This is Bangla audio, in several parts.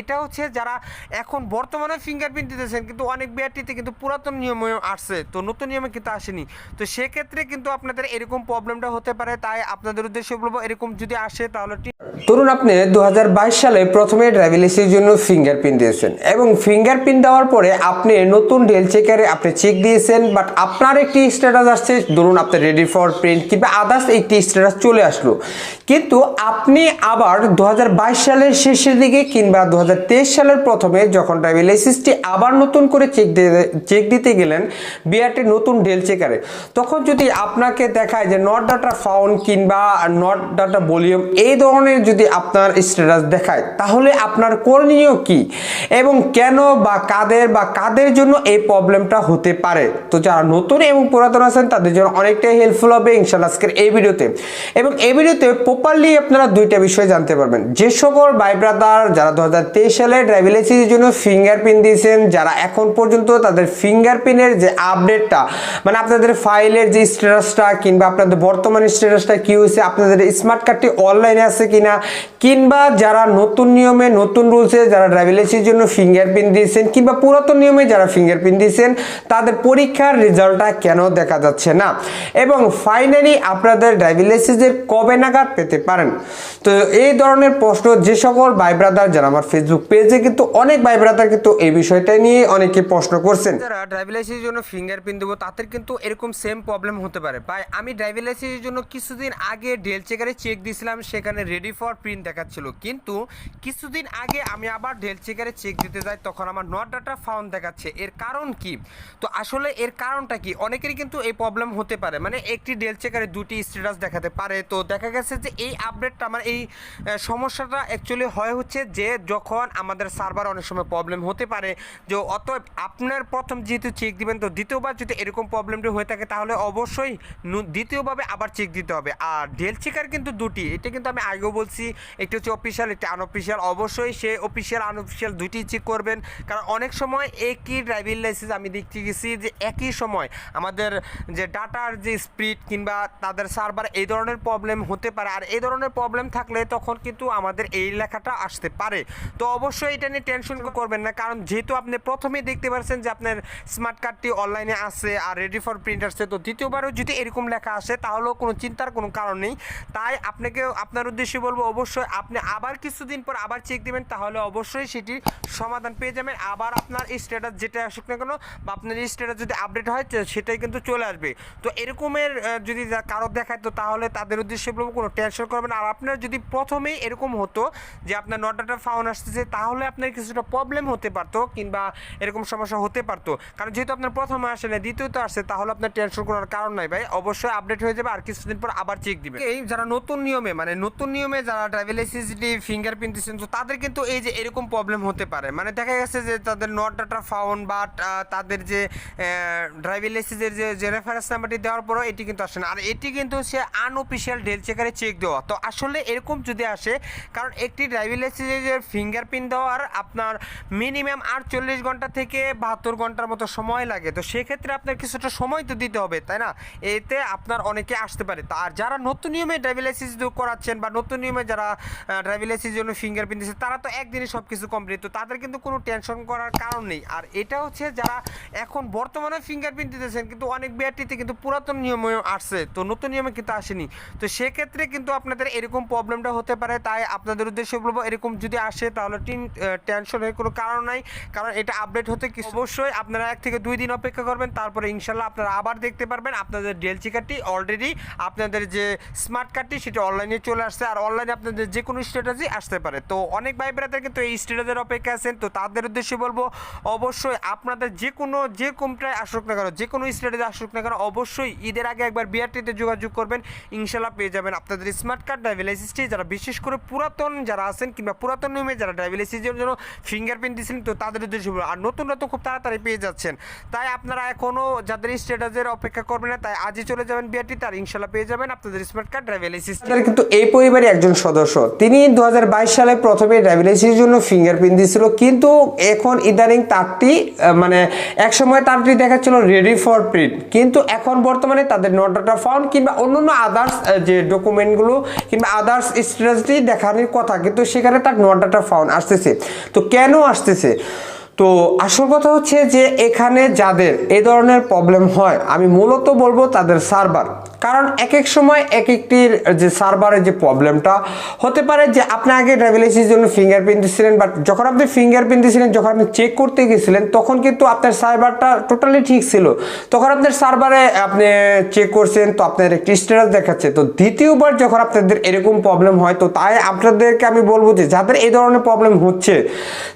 এটা হচ্ছে যারা এখন বর্তমানে ফিঙ্গারপ্রিন্ট দিতেছেন, কিন্তু অনেক বিআরটিতে কিন্তু পুরাতন নিয়মে আসছে, তো নতুন নিয়মে কিন্তু আসেনি। তো সেক্ষেত্রে কিন্তু আপনাদের এরকম প্রবলেমটা হতে পারে, তাই আপনাদের উদ্দেশ্যে বলব, এরকম যদি আসে তাহলে ধরুন আপনি দু সালে প্রথমে ড্রাইভিং লাইসেন্সের জন্য ফিঙ্গারপ্রিন্ট দিয়েছেন এবং ফিঙ্গারপ্রিন্ট দেওয়ার পরে আপনি নতুন ডেল চেকারে আপনি চেক দিয়েছেন বাট আপনার একটি স্ট্যাটাস আসছে, ধরুন আপনার রেডি ফর প্রিন্ট কিংবা আদার্স একটি স্ট্যাটাস চলে আসলো। কিন্তু আপনি আবার দু হাজার বাইশ সালের শেষের দিকে কিংবা দু সালের প্রথমে যখন ড্রাইভিং লাইসেন্সটি আবার নতুন করে চেক চেক দিতে গেলেন বিআরটি নতুন ডেল চেকারে, তখন যদি আপনাকে দেখায় যে নট ডাটা ফাউন্ড কিংবা নট ডাটা ভলিউম এই ধরনের যদি আপনার স্ট্যাটাস দেখায়, তাহলে আপনার করণীয় কি এবং কেন বা কাদের বা কাদের জন্য এই প্রবলেমটা হতে পারে? তো যারা নতুন এবং পুরাতন আছেন, তাদের জন্য অনেকটাই হেল্পফুল হবে ইনশাল্লাহ আজকের এই ভিডিওতে। এবং এই ভিডিওতে প্রপারলি আপনারা দুইটা বিষয় জানতে পারবেন। যে সকল ভাই ব্রাদার যারা দু হাজার সালে ড্রাইভিং লাইসেন্সের জন্য ফিঙ্গারপ্রিন্ট দিয়েছেন। যারা এখন পর্যন্ত তাদের ফিঙ্গারপ্রিন্টের যে আপডেটটা মানে আপনাদের ফাইলের যে স্ট্যাটাসটা কিংবা আপনাদের বর্তমান স্ট্যাটাসটা কী হয়েছে, আপনাদের স্মার্ট কার্ডটি অনলাইনে আছে কিনা, কিংবা যারা নতুন নিয়মে নতুন রুলসে যারা ড্রাইভিং লাইসেন্সের জন্য ফিঙ্গারপ্রিন্ট দিয়েছেন, কিংবা পুরাতন নিয়মে যারা ফিঙ্গারপ্রিন্ট দিয়েছেন, তাদের পরীক্ষার রেজাল্টটা কেন দেখা যাচ্ছে না? এবং ফাইনালি আপনাদের ড্রাইভিং লাইসেন্সের কবে নাগাদ পেতে পারেন? তো এই ধরনের প্রশ্ন যে সকল ভাই ব্রাদার যারা আমার ফেসবুক পেজে কিন্তু অনেক ভাই ব্রাদার কিন্তু এই বিষয়টা নিয়ে অনেকে প্রশ্ন করছেন। যারা ড্রাইভিং লাইসেন্সের জন্য ফিঙ্গারপ্রিন্ট দেবো, তাদের কিন্তু এরকম সেম প্রবলেম হতে পারে। ভাই, আমি ড্রাইভিং লাইসেন্সের জন্য কিছুদিন আগে ডেল চেকারে চেক দিয়েছিলাম সেখানে রেডি ফর প্রিন্ট দেখাচ্ছিল। কিন্তু কিছুদিন আগে আমি আবার ডেল চেকারে চেক দিতে যাই, তখন আমার নট ডাটা ফাউন্ড দেখাচ্ছে। এর কারণ কি? তো আসলে এর কারণটা কি? অনেকেরই কিন্তু এই প্রবলেম হতে পারে। মানে একটি ডেল চেকারে দুটি স্ট্যাটাস দেখাতে পারে। তো দেখা গেছে যে এই আপডেটটা আমার এই সমস্যাটা অ্যাকচুয়ালি হয় হচ্ছে যে যখন আমাদের সার্ভার অনেক সময় প্রবলেম হতে পারে যে অতএব আপনার প্রথম যেহেতু চেক দিবেন, তো দ্বিতীয়বার যদি এরকম প্রবলেমটি হয়ে থাকে, তাহলে অবশ্যই দ্বিতীয়ভাবে আবার চেক দিতে হবে। আর ডেল চেকার কিন্তু দুটি, এটা কিন্তু আমি আগেও বলছি, একটি হচ্ছে অফিসিয়াল একটি আনঅফিসিয়াল অবশ্যই সে অফিসিয়াল আনঅফিসিয়াল দুটি চেক করবেন। কারণ অনেক সময় একই ড্রাইভিং লাইসেন্স আমি দেখতে গেছি যে একই সময় আমাদের যে ডাটার যে স্পিড কিংবা তাদের সার্ভার এই ধরনের প্রবলেম হতে পারে। আর এই ধরনের প্রবলেম থাকলে তখন কিন্তু আমাদের এই লেখাটা আসতে পারে। তো অবশ্যই এটা নিয়ে টেনশন করবেন না। কারণ যেহেতু আপনি প্রথমেই দেখতে পাচ্ছেন যে আপনার স্মার্ট কার্ডটি অনলাইনে আছে আর রেডি ফর প্রিন্ট আসছে, তো দ্বিতীয়বারও যদি এরকম লেখা আসে, তাহলেও কোনো চিন্তার কোনো কারণ নেই। তাই আপনাকে, আপনার উদ্দেশ্যে বলব অবশ্যই আপনি আবার কিছুদিন পর আবার চেক দিবেন, তাহলে অবশ্যই সেটির সমাধান পেয়ে যাবেন। আবার আপনার স্ট্যাটাস যেটা আসুক না কেন বা আপনার স্ট্যাটাস যদি আপডেট হয় সেটাই কিন্তু চলে আসবে। তো এরকমের যদি কারও দেখায়, তো তাহলে তাদের উদ্দেশ্যে বলব কোনো টেনশন করবেন আর আপনার যদি প্রথমেই এরকম হতো যে আপনার নটাটা ফাউন আসতেছে, তাহলে আপনার কিছুটা প্রবলেম হতে পারতো কিংবা এরকম সমস্যা হতে পারতো। কারণ যেহেতু আপনার প্রথমে আসে না দ্বিতীয়ত আসছে তাহলে আপনার টেনশন করার কারণ নাই ভাই। অবশ্যই আপডেট হয়ে যাবে আর কিছুদিন পর আবার চেক দিবে এই যারা নতুন নিয়মে মানে নতুন নিয়মে যারা ড্রাইভিং লাইসেন্স ফিঙ্গারপ্রিন্ট দিচ্ছেন, তো তাদের কিন্তু এই যে এরকম প্রবলেম হতে পারে। মানে দেখা গেছে যে তাদের নট ডাটা ফাউন্ড বা তাদের যে ড্রাইভিং লাইসেন্সের যে যে রেফারেন্স নাম্বারটি দেওয়ার পরও এটি কিন্তু আসে না। আর এটি কিন্তু সে আনঅফিসিয়াল ডেল চেকারে চেক দেওয়া। তো আসলে এরকম যদি আসে, কারণ একটি ড্রাইভিং লাইসেন্সের ফিঙ্গারপ্রিন্ট দেওয়ার আপনার মিনিমাম আটচল্লিশ ঘণ্টা থেকে বাহাত্তর ঘণ্টার মতো সময় লাগে। তো সেক্ষেত্রে আপনার কিছুটা সময় তো দিতে হবে, তাই না? এতে আপনার অনেকে আসতে পারে। তো আর যারা নতুন নিয়মে ড্রাইভিং লাইসেন্স করাচ্ছেন বা নতুন নিয়মে যারা ড্রাইভিং লাইসেন্সের জন্য ফিঙ্গারপ্রিন্ট দিচ্ছে তারা তো একদিনে সব কিছু কমপ্লিট তো তাদের কিন্তু কোনো টেনশন করার কারণ নেই। আর এটা হচ্ছে যারা এখন বর্তমানে ফিঙ্গারপ্রিন্ট দিতেছেন, কিন্তু অনেক বিআরটিতে কিন্তু পুরাতন নিয়মে আসছে, তো নতুন নিয়মে কিন্তু আসেনি। তো সেক্ষেত্রে কিন্তু আপনাদের এরকম প্রবলেমটা হতে পারে, তাই আপনাদের উদ্দেশ্যে বলব, এরকম যদি আসে তাহলে টিন টেনশনের কোনো কারণ নাই। কারণ এটা আপডেট হতে কিছু অবশ্যই আপনারা এক থেকে দুই দিন অপেক্ষা করবেন, তারপরে ইনশাল্লাহ আপনারা আবার দেখতে পারবেন আপনাদের ডিএলসি কার্ডটি অলরেডি আপনাদের যে স্মার্ট কার্ডটি সেটা অনলাইনে চলে আসছে। আর অনলাইনে আপনাদের যে কোনো স্ট্যাটাসই আসতে পারে। তো অনেক ভাই ব্রাদার কিন্তু এই স্ট্যাটাসের অপেক্ষা আছেন। তো তাদের উদ্দেশ্যে বলব, অবশ্যই আপনাদের যে কোনো, যে কোনটায় আসুক না কেন, যে কোনো স্ট্যাটাসে আসুক না কেন, অবশ্যই ঈদের আগে একবার বিআরটিতে যোগাযোগ করবেন। ইনশাল্লাহ পেয়ে যাবেন আপনাদের স্মার্ট কার্ড ড্রাইভিং লাইসেন্সটি যারা বিশেষ করে পুরাতন যারা আছেন কিংবা পুরাতন নিয়মে যারা ড্রাইভিং লাইসেন্সের জন্য ফিঙ্গারপ্রিন্ট দিয়েছেন, তো তাদের উদ্দেশ্যে আর নতুনরা তো খুব তাড়াতাড়ি পেয়ে যাচ্ছেন। তাই আপনারা এখনও যাদের স্ট্যাটাসের অপেক্ষা করবেন না, তাই আজই চলে যাবেন বিআরটি তার ইনশাল্লাহ পেয়ে যাবেন আপনাদের স্মার্ট কার্ড ড্রাইভিং তাদের কিন্তু এই পরিবারের একজন সদস্য। তিনি দু সালে প্রথমে ড্রাইভিং লাইসেন্সের জন্য ফিঙ্গারপ্রিন্ট দিয়েছিল, কিন্তু এখন ইদানিং তারটি মানে এক সময় তারটি দেখাচ্ছিল রেডি ফর প্রিন্ট কিন্তু এখন বর্তমানে তাদের নট ডাটা ফাউন্ড কিংবা অন্যান্য আদার্স যে ডকুমেন্টগুলো কিংবা আদার্স স্ট্যাটাসটি দেখানোর কথা, কিন্তু সেখানে তার নট ডাটা ফাউন্ড সাউন্ড আসতেছে। তো কেন আসতেছে? তো আসল কথা হচ্ছে যে এখানে যাদের এই ধরনের প্রবলেম হয়, আমি মূলত বলব তাদের সার্ভার কারণ এক এক সময় এক একটির যে সার্ভারের যে প্রবলেমটা হতে পারে যে আপনি আগে ড্রাইভিং জন্য ফিঙ্গারপ্রিন্ট দিয়েছিলেন বাট যখন আপনি ফিঙ্গারপ্রিন্ট দিয়েছিলেন যখন আপনি চেক করতে গেছিলেন, তখন কিন্তু আপনার সার্ভারটা টোটালি ঠিক ছিল। তখন আপনার সার্ভারে আপনি চেক করছেন, তো আপনার একটি স্ট্যাটাস দেখাচ্ছে। তো দ্বিতীয়বার যখন আপনাদের এরকম প্রবলেম হয়, তো তাই আপনাদেরকে আমি বলব যে যাদের এই ধরনের প্রবলেম হচ্ছে,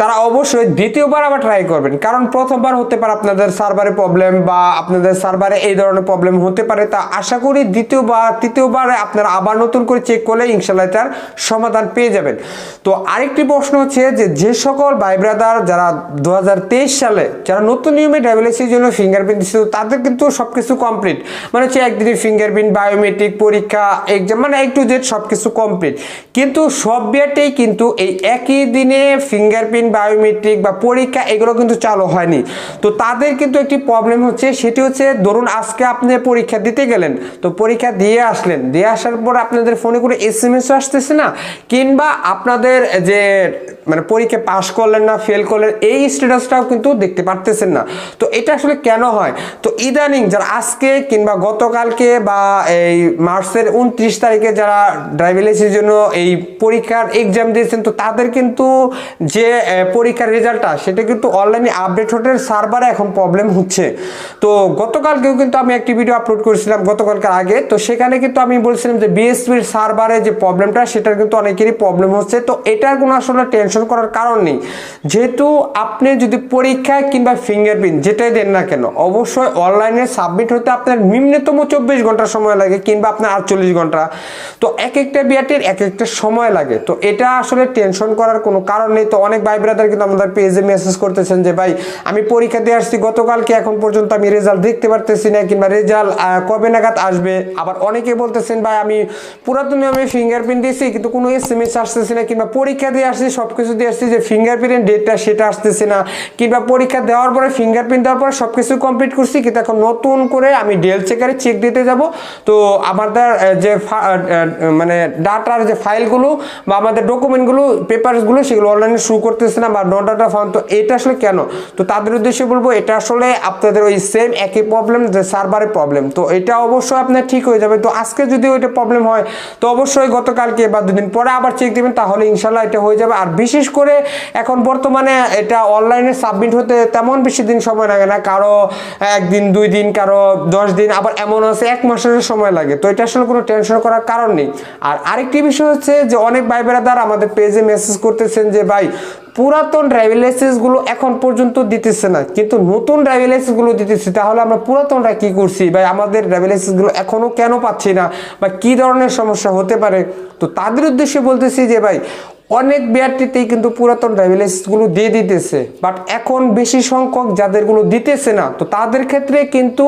তারা অবশ্যই দ্বিতীয়বার আবার ট্রাই করবেন। কারণ প্রথমবার হতে পারে আপনাদের সার্ভারে প্রবলেম বা আপনাদের সার্ভারে এই ধরনের প্রবলেম হতে পারে। তা আশা করি দ্বিতীয়বার, তৃতীয়বার আপনারা আবার নতুন করে চেক করলে ইনশাল্লাহ তার সমাধান পেয়ে যাবেন। তো আরেকটি প্রশ্ন হচ্ছে যে যে সকল ভাই ব্রাদার যারা দু হাজার তেইশ সালে, যারা নতুন নিয়মে ড্রাইভিং জন্য ফিঙ্গারপ্রিন্ট দিচ্ছিল তাদের কিন্তু সব কিছু কমপ্লিট মানে হচ্ছে একদিনের ফিঙ্গারপ্রিন্ট বায়োমেট্রিক পরীক্ষা এক্সাম মানে এক টু জেড সব কিছু কমপ্লিট কিন্তু সব বিয়ারটাই কিন্তু এই একই দিনে ফিঙ্গারপ্রিন্ট বায়োমেট্রিক বা পরীক্ষা এগুলো কিন্তু চালু হয়নি। তো তাদের কিন্তু একটি প্রবলেম হচ্ছে, সেটি হচ্ছে, ধরুন আজকে আপনি পরীক্ষা দিতে গেলেন তো পরীক্ষা দিয়ে আসলেন। দিয়ে আসার পর আপনাদের ফোনে করে এস এম এস আসতেছে না? কিংবা আপনাদের যে মানে পরীক্ষা পাশ করলেন না ফেল করলেন, এই স্ট্যাটাসটাও কিন্তু দেখতে পারতেছেন না। তো এটা আসলে কেন হয়? তো ইদানিং যারা আজকে কিংবা গতকালকে বা এই মার্চের উনত্রিশ তারিখে যারা ড্রাইভিং লাইসেন্সের জন্য এই পরীক্ষার এক্সাম দিয়েছেন, তো তাদের কিন্তু যে পরীক্ষার রেজাল্টটা সেটা কিন্তু অনলাইনে আপডেট হতে সার্ভারে এখন প্রবলেম হচ্ছে। তো গতকালকেও কিন্তু আমি একটি ভিডিও আপলোড করেছিলাম, গতকালকে আগে, তো সেখানে কিন্তু আমি বলছিলাম যে বিএসপির সার্ভারে যে প্রবলেমটা, সেটার কিন্তু অনেকেরই প্রবলেম হচ্ছে। তো এটার কোনো আসলে টেনশন করার কারণ নেই। যেহেতু আপনি যদি পরীক্ষা কিংবা ফিঙ্গারপ্রিন্ট যেটাই দেন না কেন, অবশ্যই অনলাইনে সাবমিট হতে আপনার নিম্নতম চব্বিশ ঘণ্টা সময় লাগে কিংবা আপনার আটচল্লিশ ঘণ্টা। তো এক একটা বিয়াটির এক একটা সময় লাগে। তো এটা আসলে টেনশন করার কোনো কারণ নেই। তো অনেক ভাই ব্রাদার কিন্তু আমাদের পেজে মেসেজ করতেছেন যে, ভাই, আমি পরীক্ষা দিয়ে আসছি। গতকালকে এখন পর্যন্ত আমি রেজাল্ট দেখতে পারতেছি না কিংবা রেজাল্ট কবে নাগাদ আসবে? আবার অনেকে বলতেছেন, ভাই, আমি পুরাতন নিয়মে ফিঙ্গারপ্রিন্ট দিয়েছি, কিন্তু কোনো এস এম এস আসতেছে না, কিংবা পরীক্ষা দিয়ে আসছি সব কিছু দিয়ে আসছি যে ফিঙ্গারপ্রিন্ট ডেটটা সেটা আসতেছে না, কিংবা পরীক্ষা দেওয়ার পরে ফিঙ্গারপ্রিন্ট দেওয়ার পরে সব কিছু কমপ্লিট করছি, কিন্তু এখন নতুন করে আমি ডেল চেকারে চেক দিতে যাব। তো আমাদের যে মানে ডাটার যে ফাইলগুলো বা আমাদের ডকুমেন্টগুলো, পেপারসগুলো, সেগুলো অনলাইনে শুরু করতেছে না, বা নো ডাটা ফাউন্ড তো এটা আসলে কেন? তো তাদের উদ্দেশ্যে বলব, এটা আসলে আপনাদের ওই সেম একই প্রবলেম যে সার্ভারের প্রবলেম তো এটা অবশ্যই আপনার ঠিক হয়ে যাবে। তো আজকে যদি ওইটা প্রবলেম হয়, তো অবশ্যই গতকালকে বা দুদিন পরে আবার চেক দিবেন, তাহলে ইনশাল্লাহ এটা হয়ে যাবে। আর বিশেষ করে এখন বর্তমানে এটা অনলাইনে সাবমিট হতে তেমন বেশি দিন সময় লাগে না, কারও একদিন, দুই দিন, কারও দশ দিন, আবার এমন আছে, এক মাসের সময় লাগে। তো এটা আসলে কোনো টেনশন করার কারণ নেই। আর আরেকটি বিষয় হচ্ছে যে অনেক ভাই বেড়াদার আমাদের পেজে মেসেজ করতেছেন যে, ভাই পুরাতন ড্রাইভিং লাইসেন্সগুলো এখন পর্যন্ত দিতেছে না। কিন্তু নতুন ড্রাইভিং লাইসেন্সগুলো দিতেছে, তাহলে আমরা পুরাতনটা কি করছি? ভাই, আমাদের ড্রাইভিং লাইসেন্সগুলো এখনও কেন পাচ্ছি না? বা কি ধরনের সমস্যা হতে পারে? তো তাদের উদ্দেশ্যে বলতেছি যে, ভাই অনেক বিআরটিতেই কিন্তু পুরাতন ড্রাইভিং লাইসেন্সগুলো দিয়ে দিতেছে। বাট এখন বেশি সংখ্যক যাদেরগুলো দিতেছে না, তো তাদের ক্ষেত্রে কিন্তু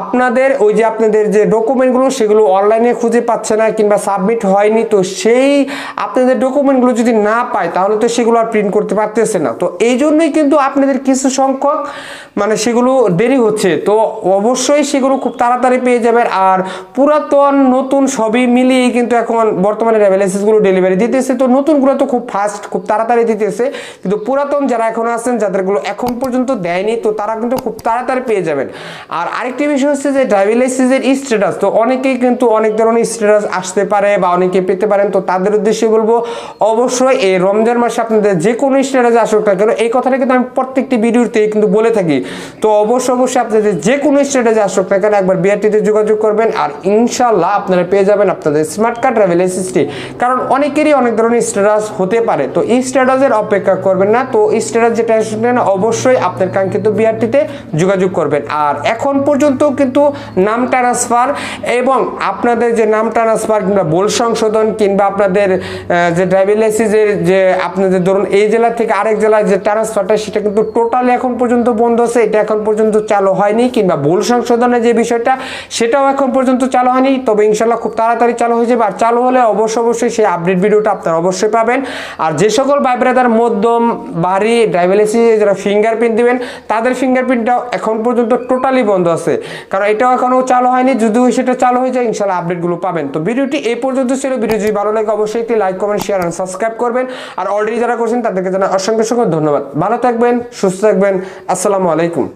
আপনাদের ওই যে আপনাদের যে ডকুমেন্টগুলো সেগুলো অনলাইনে খুঁজে পাচ্ছে না কিংবা সাবমিট হয়নি, তো সেই আপনাদের ডকুমেন্টগুলো যদি না পায়, তাহলে তো সেগুলো আর প্রিন্ট করতে পারতেছে না। তো এই জন্যই কিন্তু আপনাদের কিছু সংখ্যক মানে সেগুলো দেরি হচ্ছে। তো অবশ্যই সেগুলো খুব তাড়াতাড়ি পেয়ে যাবেন। আর পুরাতন, নতুন সবই মিলিয়ে কিন্তু এখন বর্তমানে রেভেলেন্সেসগুলো ডেলিভারি দিতেছে। তো নতুনগুলো তো খুব ফাস্ট খুব তাড়াতাড়ি দিতেছে। কিন্তু পুরাতন যারা এখন আছেন, যাদেরগুলো এখন পর্যন্ত দেয়নি, তো তারা কিন্তু খুব তাড়াতাড়ি পেয়ে যাবেন। আর আরেকটি বিষয় হচ্ছে যে ড্রাইভিং লাইসেন্সের স্ট্যাটাস তো অনেকেই কিন্তু অনেক ধরনের স্ট্যাটাস আসতে পারে বা অনেকে পেতে পারেন, তো তাদের উদ্দেশ্যে বলব, অবশ্যই এই রমজান মাসে আপনাদের যে কোনো স্ট্যাটাস আসুক না কেন, এই কথাটা কিন্তু আমি প্রত্যেকটি ভিডিওতে কিন্তু বলে থাকি। তো অবশ্যই অবশ্যই আপনাদের যে কোনো স্ট্যাটাস আসুক না কেন, একবার বিআরটিতে যোগাযোগ করবেন আর ইনশাল্লাহ আপনারা পেয়ে যাবেন আপনাদের স্মার্ট কার্ড ট্রাভেল এসিস্টি কারণ অনেকেরই অনেক ধরনের স্ট্যাটাস হতে পারে। তো এই স্ট্যাটাসের অপেক্ষা করবেন না। তো স্ট্যাটাস যেটা আসুক না, অবশ্যই আপনার কাঙ্ক্ষিত বিআরটিতে যোগাযোগ করবেন। আর এখন পর্যন্ত কিন্তু নাম ট্রান্সফার এবং আপনাদের যে নাম ট্রান্সফার কিংবা বোল সংশোধন কিংবা আপনাদের যে ড্রাইভিং লাইসেন্সের যে আপনাদের ধরুন এই জেলা থেকে আরেক জেলায় যে ট্রান্সফারটা সেটা কিন্তু টোটালি এখন পর্যন্ত বন্ধ আছে। এটা এখন পর্যন্ত চালু হয়নি কিংবা ভুল সংশোধনের যে বিষয়টা, সেটাও এখন পর্যন্ত চালু হয়নি। তবে ইনশাল্লাহ খুব তাড়াতাড়ি চালু হয়ে যাবে। আর চালু হলে অবশ্যই অবশ্যই সেই আপডেট ভিডিওটা আপনারা অবশ্যই পাবেন। পাবেন। আর যে সকল ভাই ব্রাদার মধ্যম, ভারী লাইসেন্সে যারা ফিঙ্গারপ্রিন্ট দিবেন, তাদের ফিঙ্গারপ্রিন্টটাও এখন পর্যন্ত টোটালি বন্ধ আছে। কারণ এটাও এখনও চালু হয়নি। যদিও সেটা চালু হয়ে যায় ইনশাল্লাহ আপডেটগুলো পাবেন। তো ভিডিওটি এই পর্যন্ত ছিল। ভিডিও যদি ভালো লাগে, অবশ্যই একটি লাইক কমেন্ট শেয়ার আর সাবস্ক্রাইব করবেন। আর অলরেডি যারা করছেন, তাদেরকে জানা অসংখ্য অসংখ্য ধন্যবাদ। ভালো থাকবেন, সুস্থ থাকবেন। আসসালামু আলাইকুম।